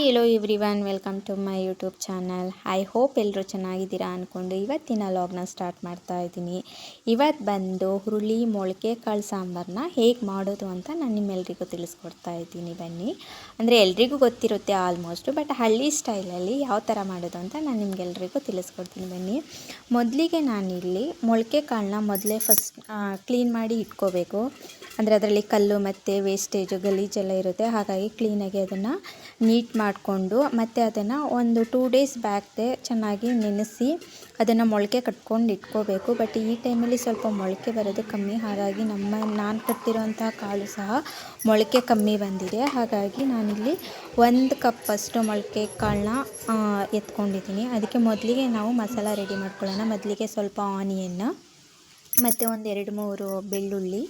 Hi hello every welcome to my YouTube channel I hope ಎಲ್ಲರೂ ಚೆನ್ನಾಗಿದ್ದೀರಾ ಅಂದ್ಕೊಂಡು ಇವತ್ತಿನ ಲಾಗ್ನ ಸ್ಟಾರ್ಟ್ ಮಾಡ್ತಾ ಇದ್ದೀನಿ. ಇವತ್ತು ಬಂದು ಹುರುಳಿ, ಮೊಳಕೆ, ಕಾಳು ಸಾಂಬಾರನ್ನ ಹೇಗೆ ಮಾಡೋದು ಅಂತ ನಾನು ನಿಮ್ಮೆಲ್ರಿಗೂ ತಿಳಿಸ್ಕೊಡ್ತಾ ಇದ್ದೀನಿ. ಬನ್ನಿ. ಅಂದರೆ ಎಲ್ರಿಗೂ ಗೊತ್ತಿರುತ್ತೆ ಆಲ್ಮೋಸ್ಟು ಬಟ್ ಹಳ್ಳಿ ಸ್ಟೈಲಲ್ಲಿ ಯಾವ ಥರ ಮಾಡೋದು ಅಂತ ನಾನು ನಿಮ್ಗೆಲ್ರಿಗೂ ತಿಳಿಸ್ಕೊಡ್ತೀನಿ. ಬನ್ನಿ. ಮೊದಲಿಗೆ ನಾನಿಲ್ಲಿ ಮೊಳಕೆ ಕಾಳನ್ನ ಮೊದಲೇ ಫಸ್ಟ್ ಕ್ಲೀನ್ ಮಾಡಿ ಇಟ್ಕೋಬೇಕು. ಅಂದರೆ ಅದರಲ್ಲಿ ಕಲ್ಲು ಮತ್ತು ವೇಸ್ಟೇಜು ಗಲೀಜೆಲ್ಲ ಇರುತ್ತೆ. ಹಾಗಾಗಿ ಕ್ಲೀನಾಗಿ ಅದನ್ನು ನೀಟ್ ಮಾಡಿಕೊಂಡು ಮತ್ತು ಅದನ್ನು ಒಂದು ಟೂ ಡೇಸ್ ಬ್ಯಾಕ್ದೆ ಚೆನ್ನಾಗಿ ನೆನೆಸಿ ಅದನ್ನು ಮೊಳಕೆ ಕಟ್ಕೊಂಡು ಇಟ್ಕೋಬೇಕು. ಬಟ್ ಈ ಟೈಮಲ್ಲಿ ಸ್ವಲ್ಪ ಮೊಳಕೆ ಬರೋದು ಕಮ್ಮಿ. ಹಾಗಾಗಿ ನಮ್ಮ, ನಾನು ಕಟ್ಟಿರೋಂಥ ಕಾಳು ಸಹ ಮೊಳಕೆ ಕಮ್ಮಿ ಬಂದಿದೆ. ಹಾಗಾಗಿ ನಾನಿಲ್ಲಿ ಒಂದು ಕಪ್ಪಷ್ಟು ಮೊಳಕೆ ಕಾಳನ್ನ ಎತ್ಕೊಂಡಿದ್ದೀನಿ. ಅದಕ್ಕೆ ಮೊದಲಿಗೆ ನಾವು ಮಸಾಲ ರೆಡಿ ಮಾಡ್ಕೊಳ್ಳೋಣ. ಮೊದಲಿಗೆ ಸ್ವಲ್ಪ ಆನಿಯನ್ನ ಮತ್ತು ಒಂದು ಎರಡು ಮೂರು ಬೆಳ್ಳುಳ್ಳಿ,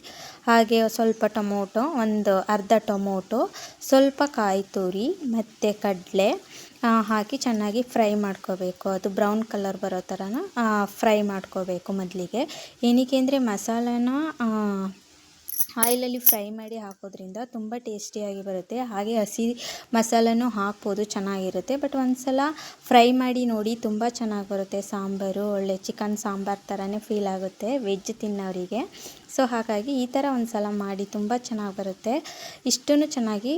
ಹಾಗೆ ಸ್ವಲ್ಪ ಟೊಮೊಟೊ, ಒಂದು ಅರ್ಧ ಟೊಮೊಟೊ, ಸ್ವಲ್ಪ ಕಾಯಿ ತುರಿ ಮತ್ತು ಕಡಲೆ ಹಾಕಿ ಚೆನ್ನಾಗಿ ಫ್ರೈ ಮಾಡ್ಕೋಬೇಕು. ಅದು ಬ್ರೌನ್ ಕಲರ್ ಬರೋ ಥರನ ಫ್ರೈ ಮಾಡ್ಕೋಬೇಕು ಮೊದಲಿಗೆ. ಏನಕ್ಕೆ ಅಂದರೆ ಮಸಾಲಾನ ಆಯಿಲಲ್ಲಿ ಫ್ರೈ ಮಾಡಿ ಹಾಕೋದ್ರಿಂದ ತುಂಬ ಟೇಸ್ಟಿಯಾಗಿ ಬರುತ್ತೆ. ಹಾಗೆ ಹಸಿ ಮಸಾಲನೂ ಹಾಕ್ಬೋದು, ಚೆನ್ನಾಗಿರುತ್ತೆ. ಬಟ್ ಒಂದು ಸಲ ಫ್ರೈ ಮಾಡಿ ನೋಡಿ ತುಂಬ ಚೆನ್ನಾಗಿ ಬರುತ್ತೆ. ಸಾಂಬಾರು, ಒಳ್ಳೆ ಚಿಕನ್ ಸಾಂಬಾರು ಥರನೇ ಫೀಲ್ ಆಗುತ್ತೆ ವೆಜ್ ತಿನ್ನೋರಿಗೆ. ಸೊ, ಹಾಗಾಗಿ ಈ ಥರ ಒಂದು ಸಲ ಮಾಡಿ ತುಂಬ ಚೆನ್ನಾಗಿ ಬರುತ್ತೆ. ಇಷ್ಟನ್ನು ಚೆನ್ನಾಗಿ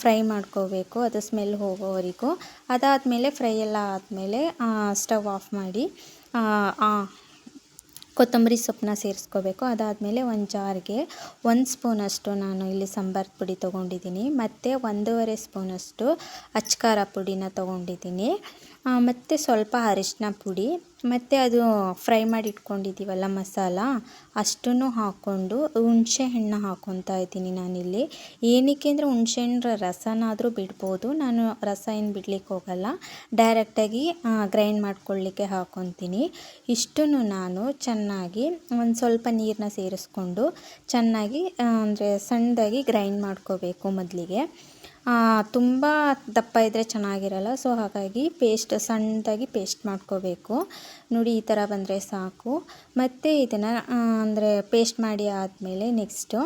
ಫ್ರೈ ಮಾಡ್ಕೋಬೇಕು. ಅದು ಸ್ಮೆಲ್ ಹೋಗೋವರೆಗೂ. ಅದಾದಮೇಲೆ, ಫ್ರೈ ಎಲ್ಲ ಆದಮೇಲೆ ಸ್ಟವ್ ಆಫ್ ಮಾಡಿ ಕೊತ್ತಂಬರಿ ಸೊಪ್ಪನ್ನ ಸೇರಿಸ್ಕೋಬೇಕು. ಅದಾದಮೇಲೆ ಒಂದು ಜಾರ್ಗೆ ಒಂದು ಸ್ಪೂನಷ್ಟು ನಾನು ಇಲ್ಲಿ ಸಾಂಬಾರು ಪುಡಿ ತೊಗೊಂಡಿದ್ದೀನಿ. ಮತ್ತು ಒಂದೂವರೆ ಸ್ಪೂನಷ್ಟು ಅಚ್ಕಾರ ಪುಡಿನ ತೊಗೊಂಡಿದ್ದೀನಿ. ಮತ್ತು ಸ್ವಲ್ಪ ಅರಿಶಿನ ಪುಡಿ. ಮತ್ತು ಅದು ಫ್ರೈ ಮಾಡಿ ಇಟ್ಕೊಂಡಿದ್ದೀವಲ್ಲ ಮಸಾಲ, ಅಷ್ಟನ್ನು ಹಾಕ್ಕೊಂಡು ಹುಣಸೆ ಹಣ್ಣು ಹಾಕ್ಕೊತಾ ಇದ್ದೀನಿ ನಾನಿಲ್ಲಿ. ಏನಕ್ಕೆ ಅಂದರೆ ಹುಣಸೆ ಹಣ್ಣು ರಸನಾದರೂ ಬಿಡ್ಬೋದು. ನಾನು ರಸ ಏನು ಬಿಡ್ಲಿಕ್ಕೆ ಹೋಗಲ್ಲ. ಡೈರೆಕ್ಟಾಗಿ ಗ್ರೈಂಡ್ ಮಾಡ್ಕೊಳ್ಳಿಕ್ಕೆ ಹಾಕ್ಕೊತೀನಿ ಇಷ್ಟನ್ನು ನಾನು ಚೆನ್ನಾಗಿ ಒಂದು ಸ್ವಲ್ಪ ನೀರನ್ನ ಸೇರಿಸ್ಕೊಂಡು ಚೆನ್ನಾಗಿ ಅಂದರೆ ಸಣ್ಣದಾಗಿ ಗ್ರೈಂಡ್ ಮಾಡ್ಕೋಬೇಕು ಮೊದಲಿಗೆ. ತುಂಬ ದಪ್ಪ ಇದ್ದರೆ ಚೆನ್ನಾಗಿರಲ್ಲ ಸೊ ಹಾಗಾಗಿ ಪೇಸ್ಟ್ ಸಣ್ಣದಾಗಿ ಪೇಸ್ಟ್ ಮಾಡ್ಕೋಬೇಕು. ನೋಡಿ, ಈ ಥರ ಬಂದರೆ ಸಾಕು. ಮತ್ತು ಇದನ್ನು ಅಂದರೆ ಪೇಸ್ಟ್ ಮಾಡಿ ಆದಮೇಲೆ ನೆಕ್ಸ್ಟು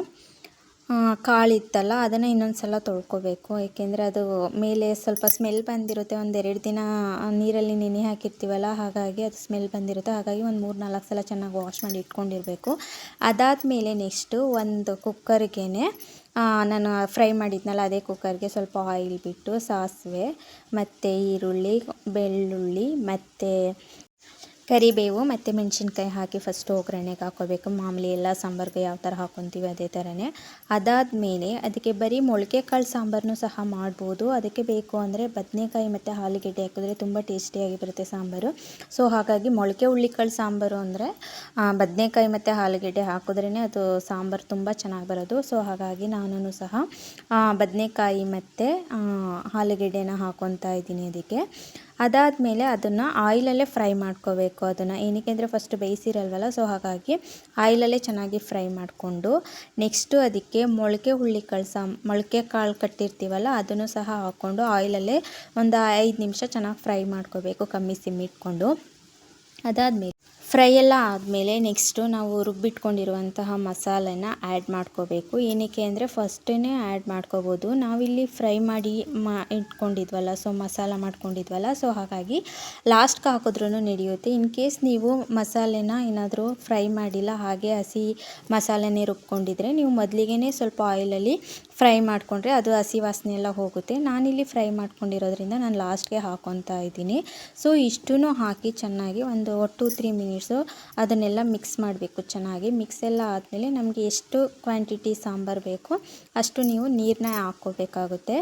ಕಾಳಿತ್ತಲ್ಲ ಅದನ್ನು ಇನ್ನೊಂದು ಸಲ ತೊಳ್ಕೊಬೇಕು. ಏಕೆಂದರೆ ಅದು ಮೇಲೆ ಸ್ವಲ್ಪ ಸ್ಮೆಲ್ ಬಂದಿರುತ್ತೆ, ಒಂದೆರಡು ದಿನ ನೀರಲ್ಲಿ ನೆನೆ ಹಾಕಿರ್ತೀವಲ್ಲ, ಹಾಗಾಗಿ ಅದು ಸ್ಮೆಲ್ ಬಂದಿರುತ್ತೆ. ಹಾಗಾಗಿ ಒಂದು ಮೂರು ನಾಲ್ಕು ಸಲ ಚೆನ್ನಾಗಿ ವಾಶ್ ಮಾಡಿ ಇಟ್ಕೊಂಡಿರಬೇಕು. ಅದಾದಮೇಲೆ ನೆಕ್ಸ್ಟು ಒಂದು ಕುಕ್ಕರ್ಗೆ ನಾನು ಫ್ರೈ ಮಾಡಿದ್ನಲ್ಲ ಅದೇ ಕುಕ್ಕರ್ಗೆ ಸ್ವಲ್ಪ ಆಯಿಲ್ ಬಿಟ್ಟು ಸಾಸಿವೆ ಮತ್ತು ಈರುಳ್ಳಿ ಬೆಳ್ಳುಳ್ಳಿ ಮತ್ತು ಕರಿಬೇವು ಮತ್ತು ಮೆಣಸಿನ್ಕಾಯಿ ಹಾಕಿ ಫಸ್ಟ್ ಒಗ್ಗರಣೆಗೆ ಹಾಕೋಬೇಕು ಮಾಮೂಲಿ ಎಲ್ಲ ಸಾಂಬಾರ್ಗೆ ಯಾವ ಥರ ಹಾಕ್ಕೊತೀವಿ ಅದೇ ಥರನೇ ಅದಾದಮೇಲೆ ಅದಕ್ಕೆ ಬರೀ ಮೊಳಕೆ ಕಾಳು ಸಾಂಬಾರನ್ನು ಸಹ ಮಾಡ್ಬೋದು. ಅದಕ್ಕೆ ಬೇಕು ಅಂದರೆ ಬದನೆಕಾಯಿ ಮತ್ತು ಆಲೂಗೆಡ್ಡೆ ಹಾಕಿದ್ರೆ ತುಂಬ ಟೇಸ್ಟಿಯಾಗಿ ಬರುತ್ತೆ ಸಾಂಬಾರು. ಸೊ ಹಾಗಾಗಿ ಮೊಳಕೆ ಹುಳ್ಳಿಕಾಳು ಸಾಂಬಾರು ಅಂದರೆ ಬದನೆಕಾಯಿ ಮತ್ತು ಆಲೂಗೆಡ್ಡೆ ಹಾಕಿದ್ರೇ ಅದು ಸಾಂಬಾರು ತುಂಬ ಚೆನ್ನಾಗಿ ಬರೋದು. ಸೊ ಹಾಗಾಗಿ ನಾನು ಸಹ ಬದನೆಕಾಯಿ ಮತ್ತು ಆಲೂಗೆಡ್ಡೆನ ಹಾಕ್ಕೊತಾ ಇದ್ದೀನಿ ಅದಕ್ಕೆ. ಅದಾದಮೇಲೆ ಅದನ್ನು ಆಯಿಲಲ್ಲೇ ಫ್ರೈ ಮಾಡ್ಕೋಬೇಕು ಅದನ್ನು. ಏನಕ್ಕೆ ಅಂದರೆ ಫಸ್ಟ್ ಬೇಯಿಸಿರಲ್ವಲ್ಲ, ಸೊ ಹಾಗಾಗಿ ಆಯಿಲಲ್ಲೇ ಚೆನ್ನಾಗಿ ಫ್ರೈ ಮಾಡಿಕೊಂಡು ನೆಕ್ಸ್ಟು ಅದಕ್ಕೆ ಮೊಳಕೆ ಹುಳ್ಳಿ ಕಳ್ಸ, ಮೊಳಕೆ ಕಾಳು ಕಟ್ಟಿರ್ತೀವಲ್ಲ, ಅದನ್ನು ಸಹ ಹಾಕ್ಕೊಂಡು ಆಯಿಲಲ್ಲೇ ಒಂದು ಐದು ನಿಮಿಷ ಚೆನ್ನಾಗಿ ಫ್ರೈ ಮಾಡ್ಕೋಬೇಕು ಕಮ್ಮಿ ಸಿಮ್ಮಿಟ್ಕೊಂಡು ಅದಾದಮೇಲೆ ಫ್ರೈ ಎಲ್ಲ ಆದಮೇಲೆ ನೆಕ್ಸ್ಟು ನಾವು ರುಬ್ಬಿಟ್ಕೊಂಡಿರುವಂತಹ ಮಸಾಲೆನ ಆ್ಯಡ್ ಮಾಡ್ಕೋಬೇಕು. ಏನಕ್ಕೆ ಅಂದರೆ ಫಸ್ಟೇ ಆ್ಯಡ್ ಮಾಡ್ಕೋಬೋದು. ನಾವಿಲ್ಲಿ ಫ್ರೈ ಮಾಡಿ ಮಾ, ಇಟ್ಕೊಂಡಿದ್ವಲ್ಲ ಸೊ ಮಸಾಲ ಮಾಡ್ಕೊಂಡಿದ್ವಲ್ಲ ಸೊ ಹಾಗಾಗಿ ಲಾಸ್ಟ್ಗೆ ಹಾಕಿದ್ರೂ ನಡೆಯುತ್ತೆ. ಇನ್ ಕೇಸ್ ನೀವು ಮಸಾಲೆನ ಏನಾದರೂ ಫ್ರೈ ಮಾಡಿಲ್ಲ, ಹಾಗೆ ಹಸಿ ಮಸಾಲೆನೇ ರುಬ್ಕೊಂಡಿದ್ರೆ ನೀವು ಮೊದಲಿಗೆ ಸ್ವಲ್ಪ ಆಯಿಲಲ್ಲಿ ಫ್ರೈ ಮಾಡಿಕೊಂಡ್ರೆ ಅದು ಹಸಿ ವಾಸನೆ ಎಲ್ಲ ಹೋಗುತ್ತೆ. ನಾನಿಲ್ಲಿ ಫ್ರೈ ಮಾಡ್ಕೊಂಡಿರೋದ್ರಿಂದ ನಾನು ಲಾಸ್ಟ್ಗೆ ಹಾಕೊತಾ ಇದ್ದೀನಿ. ಸೊ ಇಷ್ಟೂ ಹಾಕಿ ಚೆನ್ನಾಗಿ ಒಂದು ಟು ತ್ರೀ ಮಿನಿಟ್ಸು ಅದನ್ನೆಲ್ಲ ಮಿಕ್ಸ್ ಮಾಡಬೇಕು ಚೆನ್ನಾಗಿ. ಮಿಕ್ಸ್ ಎಲ್ಲ ಆದಮೇಲೆ ನಮಗೆ ಎಷ್ಟು ಕ್ವಾಂಟಿಟಿ ಸಾಂಬಾರು ಬೇಕು ಅಷ್ಟು ನೀವು ನೀರನ್ನ ಹಾಕ್ಕೋಬೇಕಾಗುತ್ತೆ.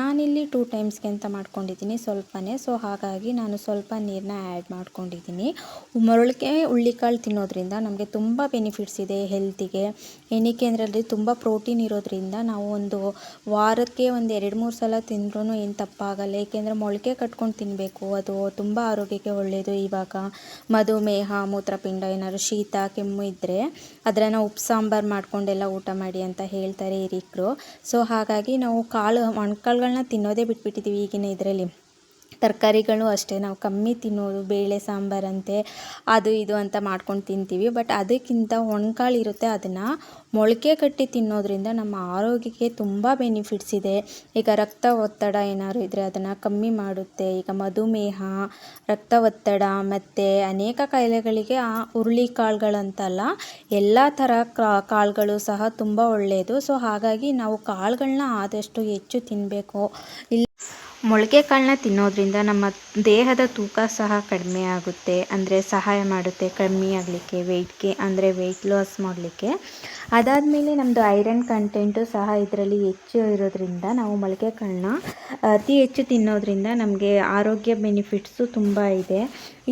ನಾನಿಲ್ಲಿ ಟೂ ಟೈಮ್ಸ್ಗೆ ಅಂತ ಮಾಡ್ಕೊಂಡಿದ್ದೀನಿ ಸ್ವಲ್ಪನೇ. ಸೊ ಹಾಗಾಗಿ ನಾನು ಸ್ವಲ್ಪ ನೀರನ್ನ ಆ್ಯಡ್ ಮಾಡ್ಕೊಂಡಿದ್ದೀನಿ. ಮೊಳಕೆ ಹುಳ್ಳಿಕಾಳು ತಿನ್ನೋದ್ರಿಂದ ನಮಗೆ ತುಂಬ ಬೆನಿಫಿಟ್ಸ್ ಇದೆ ಹೆಲ್ತಿಗೆ ಏನಕ್ಕೆ ಅಂದರೆ ಅಲ್ಲಿ ತುಂಬ ಪ್ರೋಟೀನ್ ಇರೋದ್ರಿಂದ ನಾವು ಒಂದು ವಾರಕ್ಕೆ ಒಂದು ಎರಡು ಮೂರು ಸಲ ತಿಂದ್ರೂ ಏನು ತಪ್ಪಾಗಲ್ಲ. ಏಕೆಂದರೆ ಮೊಳಕೆ ಕಟ್ಕೊಂಡು ತಿನ್ನಬೇಕು ಅದು ತುಂಬ ಆರೋಗ್ಯಕ್ಕೆ ಒಳ್ಳೆಯದು ಇವಾಗ. ಮಧುಮೇಹ ಮೂತ್ರಪಿಂಡ, ಏನಾದ್ರು ಶೀತ, ಕೆಮ್ಮು ಇದ್ದರೆ ಅದನ್ನು ಉಪ್ಪು, ಸಾಂಬಾರು ಮಾಡ್ಕೊಂಡೆಲ್ಲ ಊಟ ಮಾಡಿ ಅಂತ ಹೇಳ್ತಾರೆ ಹಿರಿಕರು. ಸೊ ಹಾಗಾಗಿ ನಾವು ಕಾಳು ಮೊಣ್ಕಾಳುಗಳನ್ನ ತಿನ್ನೋದೇ ಬಿಟ್ಬಿಟ್ಟಿದ್ದೀವಿ ಈಗಿನ ಇದರಲ್ಲಿ. ತರಕಾರಿಗಳು ಅಷ್ಟೇ. ನಾವು ಕಮ್ಮಿ ತಿನ್ನೋದು, ಬೇಳೆ, ಸಾಂಬಾರಂತೆ, ಅದು ಇದು ಅಂತ ಮಾಡ್ಕೊಂಡು ತಿಂತೀವಿ. ಬಟ್ ಅದಕ್ಕಿಂತ ಒಣ್ಕಾಳು ಇರುತ್ತೆ. ಅದನ್ನು ಮೊಳಕೆ ಕಟ್ಟಿ ತಿನ್ನೋದ್ರಿಂದ ನಮ್ಮ ಆರೋಗ್ಯಕ್ಕೆ ತುಂಬ ಬೆನಿಫಿಟ್ಸ್ ಇದೆ. ಈಗ ರಕ್ತ ಒತ್ತಡ ಏನಾದ್ರು ಇದ್ದರೆ ಅದನ್ನು ಕಮ್ಮಿ ಮಾಡುತ್ತೆ. ಈಗ ಮಧುಮೇಹ, ರಕ್ತ ಒತ್ತಡ ಮತ್ತು ಅನೇಕ ಕಾಯಿಲೆಗಳಿಗೆ ಆ ಹುರುಳಿ ಕಾಳುಗಳಂತಲ್ಲ, ಎಲ್ಲ ಥರ ಕಾಳುಗಳು ಸಹ ತುಂಬ ಒಳ್ಳೆಯದು ಸೊ ಹಾಗಾಗಿ ನಾವು ಕಾಳುಗಳನ್ನ ಆದಷ್ಟು ಹೆಚ್ಚು ತಿನ್ನಬೇಕು ಇಲ್ಲ ಮೊಳಕೆ ಕಾಳನ್ನ ತಿನ್ನೋದ್ರಿಂದ ನಮ್ಮ ದೇಹದ ತೂಕ ಸಹ ಕಡಿಮೆ ಆಗುತ್ತೆ, ಅಂದರೆ ಸಹಾಯ ಮಾಡುತ್ತೆ, ಕಮ್ಮಿ ಆಗಲಿಕ್ಕೆ ವೆಯ್ಟ್ಗೆ ಅಂದರೆ ವೆಯ್ಟ್ ಲಾಸ್ ಮಾಡಲಿಕ್ಕೆ. ಅದಾದಮೇಲೆ ನಮ್ಮದು ಐರನ್ ಕಂಟೆಂಟು ಸಹ ಇದರಲ್ಲಿ ಹೆಚ್ಚು ಇರೋದ್ರಿಂದ ನಾವು ಮೊಳಕೆ ಕಾಳನ್ನ ಅತಿ ಹೆಚ್ಚು ತಿನ್ನೋದ್ರಿಂದ ನಮಗೆ ಆರೋಗ್ಯ ಬೆನಿಫಿಟ್ಸು ತುಂಬ ಇದೆ.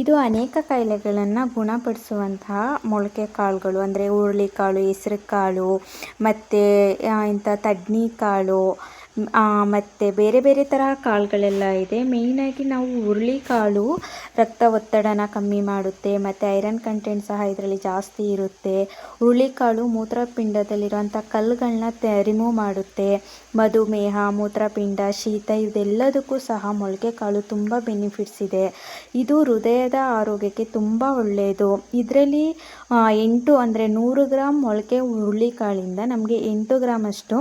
ಇದು ಅನೇಕ ಕಾಯಿಲೆಗಳನ್ನು ಗುಣಪಡಿಸುವಂತಹ ಮೊಳಕೆ ಕಾಳುಗಳು, ಅಂದರೆ ಹುರುಳಿಕಾಳು ಹೆಸ್ರು ಕಾಳು ಮತ್ತು ಇಂಥ ತಡ್ನಿ ಕಾಳು ಮತ್ತು ಬೇರೆ ಬೇರೆ ತರಹ ಕಾಳುಗಳೆಲ್ಲ ಇದೆ. ಮೇಯ್ನಾಗಿ ನಾವು ಹುರುಳಿಕಾಳು ರಕ್ತ ಒತ್ತಡನ ಕಮ್ಮಿ ಮಾಡುತ್ತೆ, ಮತ್ತು ಐರನ್ ಕಂಟೆಂಟ್ ಸಹ ಇದರಲ್ಲಿ ಜಾಸ್ತಿ ಇರುತ್ತೆ. ಹುರುಳಿ ಹುರುಳಿಕಾಳು ಮೂತ್ರಪಿಂಡದಲ್ಲಿರುವಂಥ ಕಲ್ಲುಗಳನ್ನ ರಿಮೂವ್ ಮಾಡುತ್ತೆ. ಮಧುಮೇಹ ಮೂತ್ರಪಿಂಡ, ಶೀತ ಇದೆಲ್ಲದಕ್ಕೂ ಸಹ ಮೊಳಕೆ ಕಾಳು ತುಂಬ ಬೆನಿಫಿಟ್ಸ್ ಇದೆ. ಇದು ಹೃದಯದ ಆರೋಗ್ಯಕ್ಕೆ ತುಂಬ ಒಳ್ಳೆಯದು ಇದರಲ್ಲಿ ಎಂಟು ಅಂದರೆ ನೂರು ಗ್ರಾಮ್ ಮೊಳಕೆ ಹುರುಳಿಕಾಳಿಂದ ನಮಗೆ ಎಂಟು ಗ್ರಾಮಷ್ಟು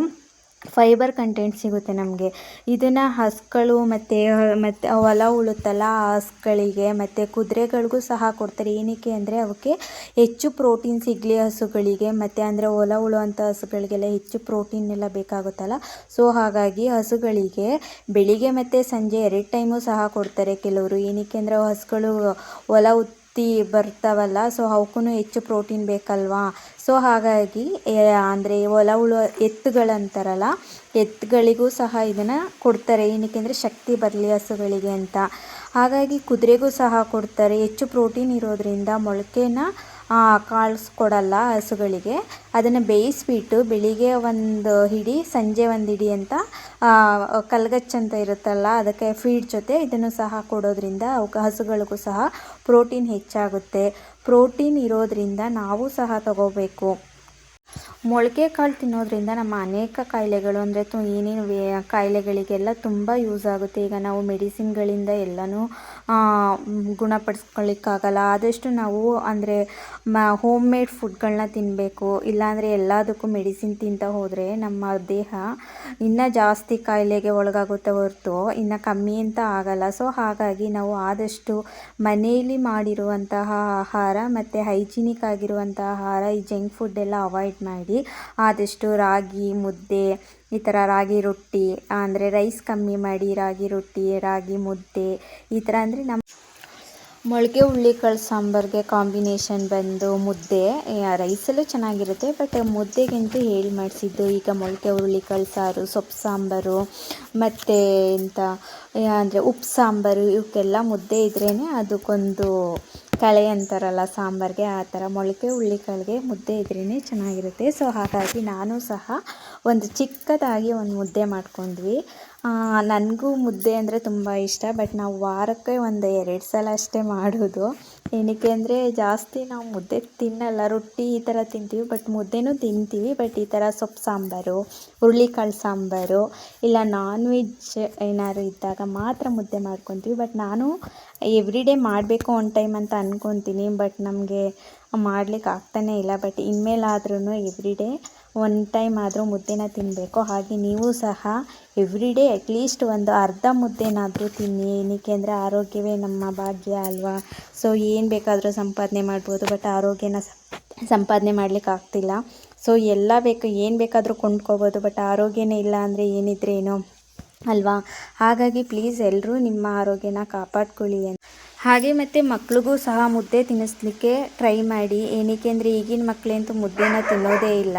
ಫೈಬರ್ ಕಂಟೆಂಟ್ ಸಿಗುತ್ತೆ ನಮಗೆ. ಇದನ್ನು ಹಸುಗಳು ಮತ್ತು ಮತ್ತು ಹೊಲ ಉಳುತ್ತಲ್ಲ ಆ ಹಸುಗಳಿಗೆ ಮತ್ತು ಕುದುರೆಗಳಿಗೂ ಸಹ ಕೊಡ್ತಾರೆ. ಏನಕ್ಕೆ ಅಂದರೆ ಅವಕ್ಕೆ ಹೆಚ್ಚು ಪ್ರೋಟೀನ್ ಸಿಗಲಿ ಹಸುಗಳಿಗೆ, ಮತ್ತು ಅಂದರೆ ಹೊಲ ಉಳುವಂಥ ಹಸುಗಳಿಗೆಲ್ಲ ಹೆಚ್ಚು ಪ್ರೋಟೀನ್ ಎಲ್ಲ ಬೇಕಾಗುತ್ತಲ್ಲ. ಸೊ ಹಾಗಾಗಿ ಹಸುಗಳಿಗೆ ಬೆಳಿಗ್ಗೆ ಮತ್ತು ಸಂಜೆ ಎರಡು ಟೈಮು ಸಹ ಕೊಡ್ತಾರೆ ಕೆಲವರು. ಏನಕ್ಕೆ ಅಂದರೆ ಹಸುಗಳು ಹೊಲ ಉತ್ತಿ ಬರ್ತಾವಲ್ಲ ಸೊ ಅವಕ್ಕೂ ಹೆಚ್ಚು ಪ್ರೋಟೀನ್ ಬೇಕಲ್ವಾ? ಸೊ ಹಾಗಾಗಿ ಅಂದರೆ ಹೊಲ ಉಳು ಎತ್ತುಗಳಂತಾರಲ್ಲ, ಎತ್ತುಗಳಿಗೂ ಸಹ ಇದನ್ನು ಕೊಡ್ತಾರೆ. ಏನಕ್ಕೆ ಅಂದರೆ ಶಕ್ತಿ ಬರಲಿ ಹಸುಗಳಿಗೆ ಅಂತ. ಹಾಗಾಗಿ ಕುದುರೆಗೂ ಸಹ ಕೊಡ್ತಾರೆ. ಹೆಚ್ಚು ಪ್ರೋಟೀನ್ ಇರೋದರಿಂದ ಮೊಳಕೆನ ಕೊಡಲ್ಲ ಹಸುಗಳಿಗೆ. ಅದನ್ನು ಬೇಯಿಸಿಬಿಟ್ಟು ಬೆಳಿಗ್ಗೆ ಒಂದು ಹಿಡಿ, ಸಂಜೆ ಒಂದು ಹಿಡಿ ಅಂತ ಕಲ್ಗಚ್ಚ ಅಂತ ಇರುತ್ತಲ್ಲ, ಅದಕ್ಕೆ ಫೀಡ್ ಜೊತೆ ಇದನ್ನು ಸಹ ಕೊಡೋದ್ರಿಂದ ಹಸುಗಳಿಗೂ ಸಹ ಪ್ರೋಟೀನ್ ಹೆಚ್ಚಾಗುತ್ತೆ. ಪ್ರೋಟೀನ್ ಇರೋದರಿಂದ ನಾವು ಸಹ ತಗೋಬೇಕು. ಮೊಳಕೆ ಕಾಳು ತಿನ್ನೋದ್ರಿಂದ ನಮ್ಮ ಅನೇಕ ಕಾಯಿಲೆಗಳು ಅಂದರೆ ತು ಏನೇನು ಕಾಯಿಲೆಗಳಿಗೆಲ್ಲ ತುಂಬ ಯೂಸ್ ಆಗುತ್ತೆ. ಈಗ ನಾವು ಮೆಡಿಸಿನ್ಗಳಿಂದ ಎಲ್ಲನೂ ಗುಣಪಡಿಸ್ಕೊಳ್ಳಿಕ್ಕಾಗಲ್ಲ ಆದಷ್ಟು ನಾವು ಅಂದರೆ, ಮ ಹೋಮ್ ಮೇಡ್ ಫುಡ್ಗಳನ್ನ ತಿನ್ನಬೇಕು ಇಲ್ಲಾಂದರೆ ಎಲ್ಲದಕ್ಕೂ ಮೆಡಿಸಿನ್ ತಿಂತಾ ಹೋದರೆ ನಮ್ಮ ದೇಹ ಇನ್ನೂ ಜಾಸ್ತಿ ಕಾಯಿಲೆಗೆ ಒಳಗಾಗುತ್ತೆ ಹೊರತು, ಇನ್ನು ಕಮ್ಮಿ ಅಂತ ಆಗಲ್ಲ. ಸೊ ಹಾಗಾಗಿ ನಾವು ಆದಷ್ಟು ಮನೆಯಲ್ಲಿ ಮಾಡಿರುವಂತಹ ಆಹಾರ ಮತ್ತು ಹೈಜಿನಿಕ್ ಆಗಿರುವಂತಹ ಆಹಾರ ಈ ಜಂಕ್ ಫುಡ್ ಎಲ್ಲ ಅವಾಯ್ಡ್ ಮಾಡಿ ಆದಷ್ಟು ರಾಗಿ, ಮುದ್ದೆ, ಈ ಥರ ರಾಗಿ ರೊಟ್ಟಿ, ಅಂದರೆ ರೈಸ್ ಕಮ್ಮಿ ಮಾಡಿ ರಾಗಿ ರೊಟ್ಟಿ, ರಾಗಿ ಮುದ್ದೆ, ಈ ಥರ ಅಂದರೆ ನಮ್ಮ ಮೊಳಕೆ ಹುಳ್ಳಿಕಾಳು ಸಾಂಬಾರಿಗೆ ಕಾಂಬಿನೇಷನ್ ಬಂದು ಮುದ್ದೆ ರೈಸಲ್ಲೂ ಚೆನ್ನಾಗಿರುತ್ತೆ ಬಟ್ ಮುದ್ದೆಗಂತೂ ಹೇಳಿ ಮಾಡಿಸಿದ್ದು ಈಗ ಮೊಳಕೆ ಹುರುಳಿಕಾಳು ಸಾರು, ಸೊಪ್ಪು ಸಾಂಬಾರು, ಮತ್ತು ಎಂಥ ಅಂದರೆ ಉಪ್ಪು ಸಾಂಬಾರು, ಇವಕ್ಕೆಲ್ಲ ಮುದ್ದೆ ಇದ್ರೇ ಅದಕ್ಕೊಂದು ಕಳೆ ಅಂತಾರಲ್ಲ, ಸಾಂಬಾರಿಗೆ ಆ ಥರ. ಮೊಳಕೆ ಹುಳ್ಳಿಕಾಳಿಗೆ ಮುದ್ದೆ ಇದ್ರೇ ಚೆನ್ನಾಗಿರುತ್ತೆ. ಸೊ ಹಾಗಾಗಿ ನಾನು ಸಹ ಒಂದು ಚಿಕ್ಕದಾಗಿ ಒಂದು ಮುದ್ದೆ ಮಾಡ್ಕೊಂಡ್ವಿ. ನನಗೂ ಮುದ್ದೆ ಅಂದರೆ ತುಂಬ ಇಷ್ಟ, ಬಟ್ ನಾವು ವಾರಕ್ಕೆ ಒಂದು ಎರಡು ಸಲ ಅಷ್ಟೇ ಮಾಡೋದು. ಏನಕ್ಕೆ ಅಂದರೆ ಜಾಸ್ತಿ ನಾವು ಮುದ್ದೆ ತಿನ್ನಲ್ಲ, ರೊಟ್ಟಿ ಈ ಥರ ತಿಂತೀವಿ ಬಟ್ ಮುದ್ದೆನೂ ತಿಂತೀವಿ ಬಟ್ ಈ ಥರ ಸೊಪ್ಪು ಸಾಂಬಾರು, ಹುರುಳಿಕಾಳು ಸಾಂಬಾರು, ಇಲ್ಲ ನಾನ್ ವೆಜ್ ಏನಾದ್ರು ಇದ್ದಾಗ ಮಾತ್ರ ಮುದ್ದೆ ಮಾಡ್ಕೊತೀವಿ ಬಟ್ ನಾನು ಎವ್ರಿ ಡೇ ಮಾಡಬೇಕು ಒನ್ ಟೈಮ್ ಅಂತ ಅಂದ್ಕೊತೀನಿ ಬಟ್ ನಮಗೆ ಮಾಡ್ಲಿಕ್ಕೆ ಆಗ್ತಾನೇ ಇಲ್ಲ ಬಟ್ ಇನ್ಮೇಲಾದ್ರೂ ಎವ್ರಿ ಡೇ ಒನ್ ಟೈಮ್ ಆದರೂ ಮುದ್ದೆನ ತಿನ್ನಬೇಕು ಹಾಗೆ ನೀವು ಸಹ ಎವ್ರಿ ಡೇ ಅಟ್ಲೀಸ್ಟ್ ಒಂದು ಅರ್ಧ ಮುದ್ದೆನಾದರೂ ತಿನ್ನಿ. ಏನಕ್ಕೆ ಅಂದರೆ ಆರೋಗ್ಯವೇ ನಮ್ಮ ಭಾಗ್ಯ ಅಲ್ವಾ? ಸೊ ಏನು ಬೇಕಾದರೂ ಸಂಪಾದನೆ ಮಾಡ್ಬೋದು ಬಟ್ ಆರೋಗ್ಯನ ಸಂಪಾದನೆ ಮಾಡ್ಲಿಕ್ಕೆ ಆಗ್ತಿಲ್ಲ. ಸೊ ಎಲ್ಲ ಬೇಕು, ಏನು ಬೇಕಾದರೂ ಕೊಂಡ್ಕೋಬೋದು ಬಟ್ ಆರೋಗ್ಯನೇ ಇಲ್ಲ ಅಂದರೆ ಏನಿದ್ರೇನು ಅಲ್ವಾ? ಹಾಗಾಗಿ ಪ್ಲೀಸ್ ಎಲ್ಲರೂ ನಿಮ್ಮ ಆರೋಗ್ಯನ ಕಾಪಾಡ್ಕೊಳ್ಳಿ ಹಾಗೆ ಮತ್ತು ಮಕ್ಳಿಗೂ ಸಹ ಮುದ್ದೆ ತಿನ್ನಿಸ್ಲಿಕ್ಕೆ ಟ್ರೈ ಮಾಡಿ. ಏನಕ್ಕೆ ಅಂದರೆ ಈಗಿನ ಮಕ್ಕಳಂತೂ ಮುದ್ದೆನ ತಿನ್ನೋದೇ ಇಲ್ಲ.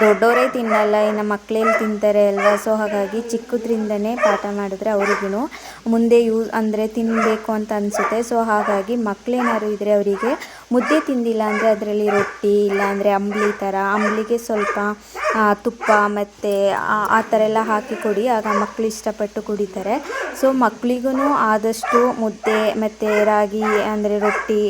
ದೊಡ್ಡವರೇ ತಿನ್ನಲ್ಲ, ಇನ್ನು ಮಕ್ಕಳೆಲ್ಲಿ ತಿಂತಾರೆ ಅಲ್ವಾ? ಸೊ ಹಾಗಾಗಿ ಚಿಕ್ಕದ್ರಿಂದನೇ ಪಾಠ ಮಾಡಿದ್ರೆ ಅವ್ರಿಗೂ ಮುಂದೆ ಯೂಸ್ ಅಂದರೆ ತಿನ್ನಬೇಕು ಅಂತ ಅನಿಸುತ್ತೆ. ಸೊ ಹಾಗಾಗಿ ಮಕ್ಕಳೇನಾದ್ರು ಇದ್ದರೆ ಅವರಿಗೆ ಮುದ್ದೆ ತಿಂದಿಲ್ಲ ಅಂದರೆ ಅದರಲ್ಲಿ ರೊಟ್ಟಿ, ಇಲ್ಲಾಂದರೆ ಅಂಬಲಿ ಥರ ಅಂಬಲಿಗೆ ಸ್ವಲ್ಪ ತುಪ್ಪ ಮತ್ತು, ಆ ಥರ ಎಲ್ಲ ಹಾಕಿ ಕೊಡಿ. ಆಗ ಮಕ್ಕಳು ಇಷ್ಟಪಟ್ಟು ಕುಡಿತಾರೆ. ಸೊ ಮಕ್ಕಳಿಗೂ ಆದಷ್ಟು ಮುದ್ದೆ ಮತ್ತು ರಾಗಿ, ಅಂದರೆ ರೊಟ್ಟಿ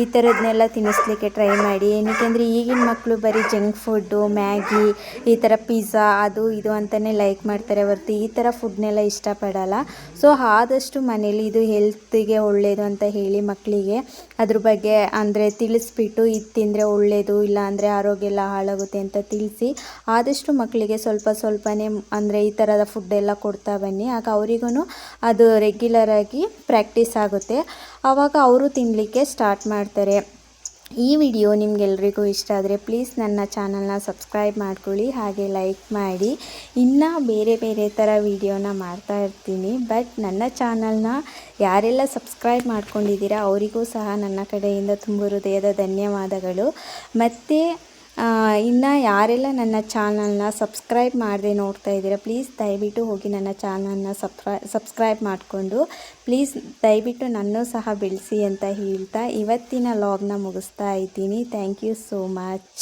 ಈ ಥರದನ್ನೆಲ್ಲ ತಿನ್ನಿಸ್ಲಿಕ್ಕೆ ಟ್ರೈ ಮಾಡಿ. ಏನಕ್ಕೆ ಈಗಿನ ಮಕ್ಕಳು ಬರೀ ಜಂಕ್ ಫುಡ್ಡು ಮ್ಯಾಗಿ, ಈ ಥರ ಪಿಜ್ಜಾ ಅದು ಇದು ಅಂತಲೇ ಲೈಕ್ ಮಾಡ್ತಾರೆ ಹೊರತು ಈ ಥರ ಫುಡ್ನೆಲ್ಲ ಇಷ್ಟಪಡಲ್ಲ. ಸೊ ಆದಷ್ಟು ಮನೇಲಿ ಇದು ಹೆಲ್ತಿಗೆ ಒಳ್ಳೆಯದು ಅಂತ ಹೇಳಿ ಮಕ್ಕಳಿಗೆ ಅದ್ರ ಬಗ್ಗೆ ಅಂದರೆ ತಿಳಿಸ್ಬಿಟ್ಟು ಇದು ತಿಂದರೆ ಒಳ್ಳೆಯದು ಇಲ್ಲ ಅಂದರೆ ಆರೋಗ್ಯ ಎಲ್ಲ ಹಾಳಾಗುತ್ತೆ ಅಂತ ತಿಳಿಸಿ ಆದಷ್ಟು ಮಕ್ಕಳಿಗೆ ಸ್ವಲ್ಪ ಸ್ವಲ್ಪನೇ ಅಂದರೆ ಈ ಥರದ ಫುಡ್ಡೆಲ್ಲ ಕೊಡ್ತಾ ಬನ್ನಿ. ಆಗ ಅವರಿಗೂ ಅದು ರೆಗ್ಯುಲರಾಗಿ ಪ್ರಾಕ್ಟೀಸ್ ಆಗುತ್ತೆ. ಆವಾಗ ಅವರು ತಿನ್ನಲಿಕ್ಕೆ ಸ್ಟಾರ್ಟ್ ಮಾಡ್ತಾರೆ. ಈ ವಿಡಿಯೋ ನಿಮಗೆಲ್ರಿಗೂ ಇಷ್ಟ ಆದರೆ ಪ್ಲೀಸ್ ನನ್ನ ಚಾನಲ್ನ ಸಬ್ಸ್ಕ್ರೈಬ್ ಮಾಡ್ಕೊಳ್ಳಿ, ಹಾಗೆ ಲೈಕ್ ಮಾಡಿ. ಇನ್ನು ಬೇರೆ ಬೇರೆ ಥರ ವಿಡಿಯೋನ ಮಾಡ್ತಾ ಇರ್ತೀನಿ. ಬಟ್ ನನ್ನ ಚಾನಲ್ನ ಯಾರೆಲ್ಲ ಸಬ್ಸ್ಕ್ರೈಬ್ ಮಾಡ್ಕೊಂಡಿದ್ದೀರಾ ಅವರಿಗೂ ಸಹ ನನ್ನ ಕಡೆಯಿಂದ ತುಂಬ ಹೃದಯದ ಧನ್ಯವಾದಗಳು. ಮತ್ತು ಇನ್ನು ಯಾರೆಲ್ಲ ನನ್ನ ಚಾನಲ್ನ ಸಬ್ಸ್ಕ್ರೈಬ್ ಮಾಡದೆ ನೋಡ್ತಾ ಇದ್ದೀರಾ, ಪ್ಲೀಸ್ ದಯವಿಟ್ಟು ಹೋಗಿ ನನ್ನ ಚಾನಲ್ನ ಸಬ್ಸ್ಕ್ರೈ, ಸಬ್ಸ್ಕ್ರೈಬ್ ಮಾಡಿಕೊಂಡು ಪ್ಲೀಸ್ ದಯವಿಟ್ಟು ನನ್ನೂ ಸಹ ಬೆಳೆಸಿ ಅಂತ ಹೇಳ್ತಾ ಇವತ್ತಿನ ಲಾಗ್ನ ಮುಗಿಸ್ತಾ ಇದ್ದೀನಿ. Thank you so much.